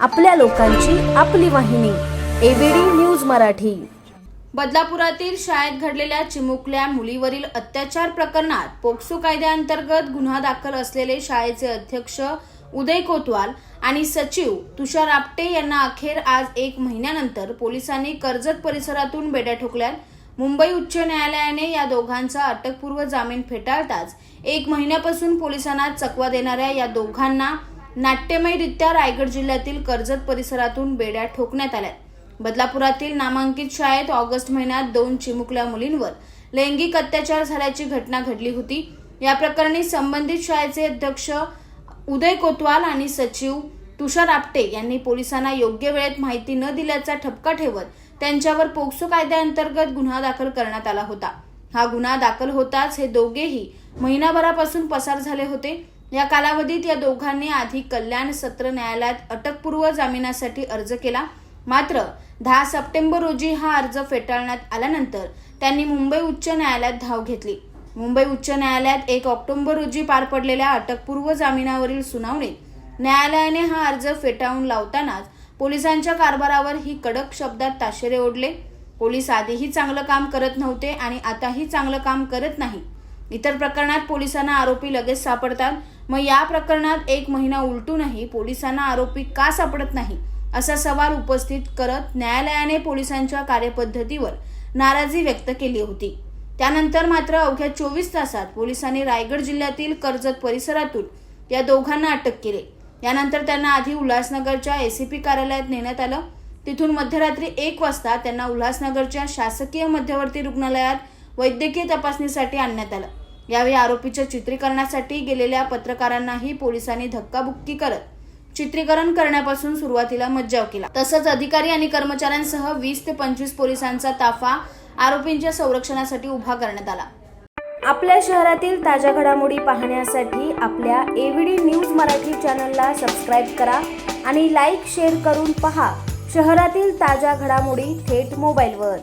आपल्या लोकांची आपली वाहिनी एबीडी न्यूज मराठी. बदलापुरातील शाळेत घडलेल्या चिमुकल्या मुलीवरील अत्याचार प्रकरणात पोक्सो कायद्याअंतर्गत गुन्हा दाखल असलेले शाळेचे अध्यक्ष उदय कोतवाल आणि सचिव तुषार आपटे यांना अखेर आज एक महिन्यानंतर पोलिसांनी कर्जत परिसरातून बेड्या ठोकल्यात. मुंबई उच्च न्यायालयाने या दोघांचा अटकपूर्व जामीन फेटाळताच एक महिन्यापासून पोलिसांना चकवा देणाऱ्या या दोघांना नाट्यमयरित्या रायगड जिल्ह्यातील कर्जत परिसरातून बेड्या ठोकण्यात आल्या बदलापुरातील नामांकित शाळेत ऑगस्ट महिन्यात दोन चिमुकल्या मुलींवर लैंगिक अत्याचार झाल्याची घटना घडली होती. या प्रकरणी संबंधित शाळेचे अध्यक्ष उदय कोतवाल आणि सचिव तुषार आपटे यांनी पोलिसांना योग्य वेळेत माहिती न दिल्याचा ठपका ठेवत त्यांच्यावर पोक्सो कायद्याअंतर्गत गुन्हा दाखल करण्यात आला होता. हा गुन्हा दाखल होताच हे दोघेही महिनाभरापासून पसार झाले होते. या कालावधीत या दोघांनी आधी कल्याण सत्र न्यायालयात अटकपूर्व जामिनासाठी अर्ज केला. मात्र दहा सप्टेंबर रोजी हा अर्ज फेटाळण्यात आल्यानंतर त्यांनी मुंबई उच्च न्यायालयात धाव घेतली. मुंबई उच्च न्यायालयात एक ऑक्टोबर रोजी पार पडलेल्या अटकपूर्व जामिनावरील सुनावणीत न्यायालयाने हा अर्ज फेटाळून लावतानाच पोलिसांच्या कारभारावर ही कडक शब्दात ताशेरे ओढले. पोलीस आधीही चांगलं काम करत नव्हते आणि आताही चांगलं काम करत नाही. इतर प्रकरणात पोलिसांना आरोपी लगेच सापडतात. मग या प्रकरणात एक महिना उलटूनही पोलिसांना आरोपी का सापडत नाही असा सवाल उपस्थित करत न्यायालयाने पोलिसांच्या कार्यपद्धतीवर नाराजी व्यक्त केली होती. त्यानंतर मात्र अवघ्या चोवीस तासात पोलिसांनी रायगड जिल्ह्यातील कर्जत परिसरातून या दोघांना अटक केली. यानंतर त्यांना आधी उल्हासनगरच्या एसीपी कार्यालयात नेण्यात आलं. तिथून मध्यरात्री एक वाजता त्यांना उल्हासनगरच्या शासकीय मध्यवर्ती रुग्णालयात वैद्यकीय तपासणीसाठी आणण्यात आलं. यावेळी आरोपीच्या चित्रीकरणासाठी गेलेल्या पत्रकारांनाही पोलिसांनी धक्काबुक्की करत चित्रीकरण करण्यापासून सुरुवातीला मज्जाव केला. तसंच अधिकारी आणि कर्मचाऱ्यांसह वीस ते पंचवीस पोलिसांचा ताफा आरोपींच्या संरक्षणासाठी उभा करण्यात आला. आपल्या शहरातील ताज्या घडामोडी पाहण्यासाठी आपल्या एव्हीडी न्यूज मराठी चॅनलला सबस्क्राईब करा आणि लाईक शेअर करून पहा. शहरातील ताज्या घडामोडी थेट मोबाईलवर.